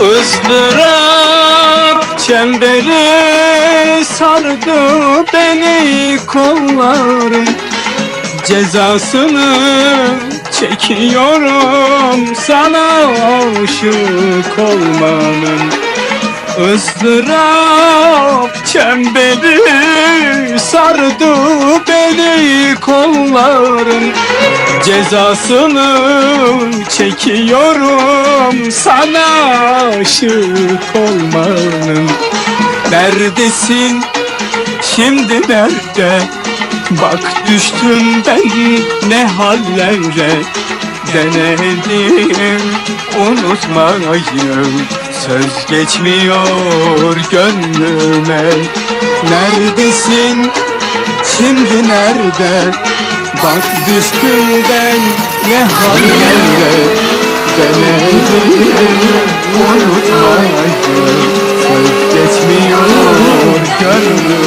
ızdırap çemberi sardı beni kollarım Cezasını çekiyorum sana aşık olmanın. Izdırap çemberi sardı beni kollarım Cezasını çekiyorum. Sana aşık olmanın Neredesin şimdi nerede Bak düştüm ben. Ne hallere Denedim. Unutmayı Söz geçmiyor gönlüme. Neredesin? Şimdi nerede Bak düştüm ben ne hallere Denedim unutmayı Söz geçmiyor gönlüme